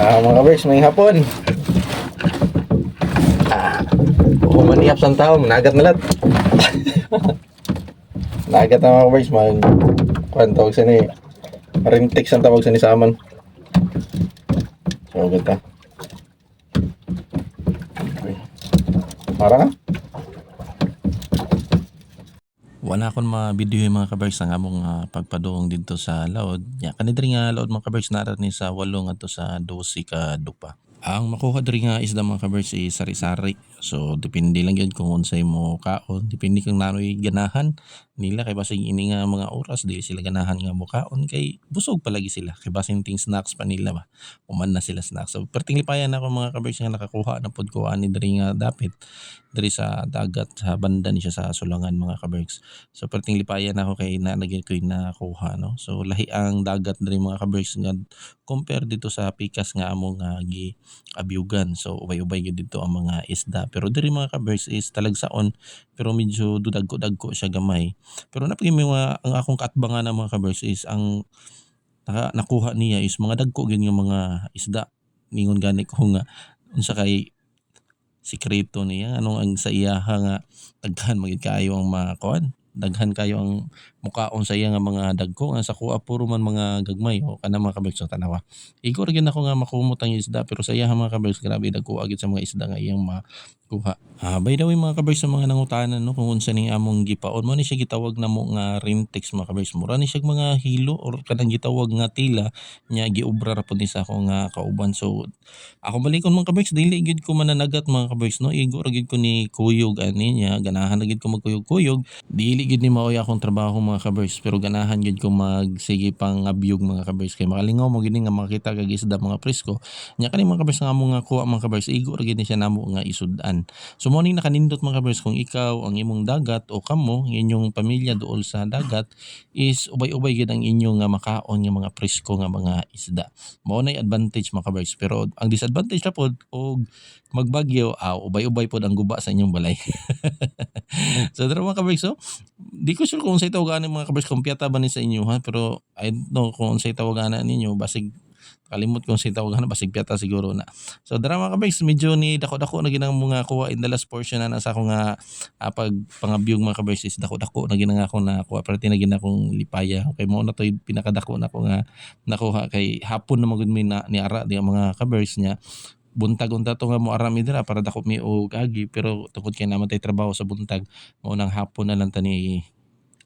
Ah, mga kabers, may hapon. Ah, umaniyap sa tao, nagat na lahat. nagat na mga kabers, mag... Kuhan tawag sa ni... Rintex ang tawag sa ni Saman. So, ganda. Okay. Para nga? Wala akong mga video yung mga kabers ang among uh, pagpadong dito sa laod. Ya, kanidri nga laod mga kabers narat ni sa walong ato sa 12 ka dupa. Ang makuha diri nga isda mga kabers is sari-sari. So depende lang yun kung unsay mo kaon. Depende kung nanoy ganahan nila kay basig ini nga mga oras dili sila ganahan nga mo kaon kay busog palagi sila. Kay basig ting snacks pa nila ba. Uman na sila snacks. So perting lipayan ako mga kabers nga nakakuha na pod ko ani diri nga dapit diri sa dagat sa banda ni siya sa sulangan mga kabers. So perting lipayan ako kay na nagyan ko yung nakuha no. So lahi ang dagat diri mga kabers nga compare dito sa pikas nga among nga gi abyugan. So ubay-ubay gyud dito ang mga isda. Pero diri mga kabers is talagsaon pero medyo dudagko-dagko siya gamay. Pero napagi mga ang akong kaatbangan ng mga kabers is ang naka, nakuha niya is mga dagko gyud nga mga isda. Ningon gani ko nga unsa kay sikreto niya anong ang sa iyaha nga daghan magid ang mga kuan daghan kayo ang mukaon sa iya nga mga dagko nga sa kuha puro man mga gagmay o kana mga kabels tanawa. Igor gyud ako nga makumot ang isda pero sa iya mga kabels grabe dagko agit sa mga isda nga iyang makuha. Ah by the way mga kabels sa mga nangutanan no kung unsa ni among gipaon mo ni siya gitawag na mo nga rintex mga kabels. Mura ni siya mga hilo or kanang gitawag nga tila nya giobra ra pud ni sa ako nga kauban. So ako balikon mga kabers dili gid ko mananagat mga kabers no. Igor gid ko ni kuyog ani nya ganahan na gid ko magkuyog-kuyog dili gid ni maoy akong trabaho mga kabers pero ganahan gid ko magsige pang abiyog mga kabers kay makalingaw mo gid nga makita kag isda mga presko nya kani mga kabers nga amo nga kuha mga kabers igor gid ni siya namo nga isud-an. So mo ning nakanindot mga kabers kung ikaw ang imong dagat o kamo ang inyong pamilya duol sa dagat is ubay-ubay gid ang inyong nga makaon nga mga presko nga mga isda. Mao nay advantage mga kabers pero ang disadvantage na pod og magbagyo ah, ubay-ubay pod ang guba sa inyong balay. So dara mga kabers so di ko sure kung unsay tawagan ng mga kabers kung piyata ba ni sa inyo ha? Pero I don't know kung unsay tawagan ninyo basig kalimot kung unsay tawagan basig piyata siguro na. So dara mga kabers medyo ni dako-dako na ginang mga kuha in the last portion na nasa ako nga ah, pag pangabiyog mga kabers is dako-dako na ginang ako na kuha. Pero tinagin akong lipaya. Okay mo na to pinakadako na ako nga nakuha kay hapon na magud mi na ni ara di mga kabers niya buntag unta to nga mo arami dira para dako mi og agi. Pero tungod kay naman tay trabaho sa buntag mao nang hapon na lang tani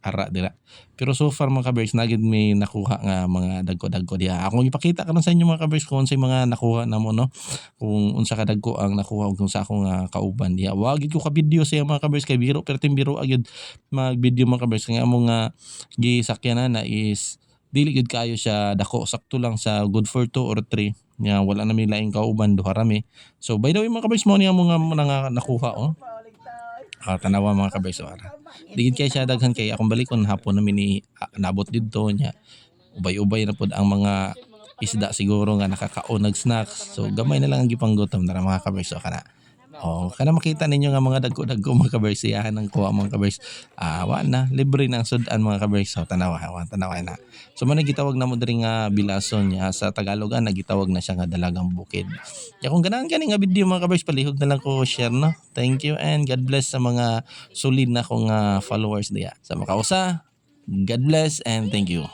ara dira. Pero so far mga kabers nagid may nakuha nga mga dagko-dagko diha. Akong ipakita ka lang sa inyo mga kabers kung unsay mga nakuha na mo no? Kung unsa ka dagko ang nakuha ug sa akong nga kauban diha. Wa gid ko ka video sa mga kabers kay biro pero tim biro agad mag video mga kabers kay amo nga gisakyanan na is dili gid kayo siya dako sakto lang sa good for 2 or 3 nga wala na may laing kauban duha rami. So by the way mga kabers mo niya mo nga nakuha oh. Ah, tanawa mga kabers so ara. Digid kay siya daghan kay akong balikon hapon namin ni ah, nabot didto nya ubay-ubay na pod ang mga isda siguro nga nakakaon nag snacks. So gamay na lang ang gipanggutom na mga kabers so kana Oh, kana makita ninyo nga mga dagko-dagko mga kabers iyahan ng kuha mga kabers. Ah, wa na libre na ang sudan mga kabers. So tanawa, wa tanawa na. So man gitawag na mo diri nga bilason niya sa Tagalog ah, nagitawag na siya nga dalagang bukid. Ya kung ganahan kani nga video mga kabers palihog na lang ko share no. Thank you and God bless sa mga solid na kong ah, followers diya. Sa makausa, God bless and thank you.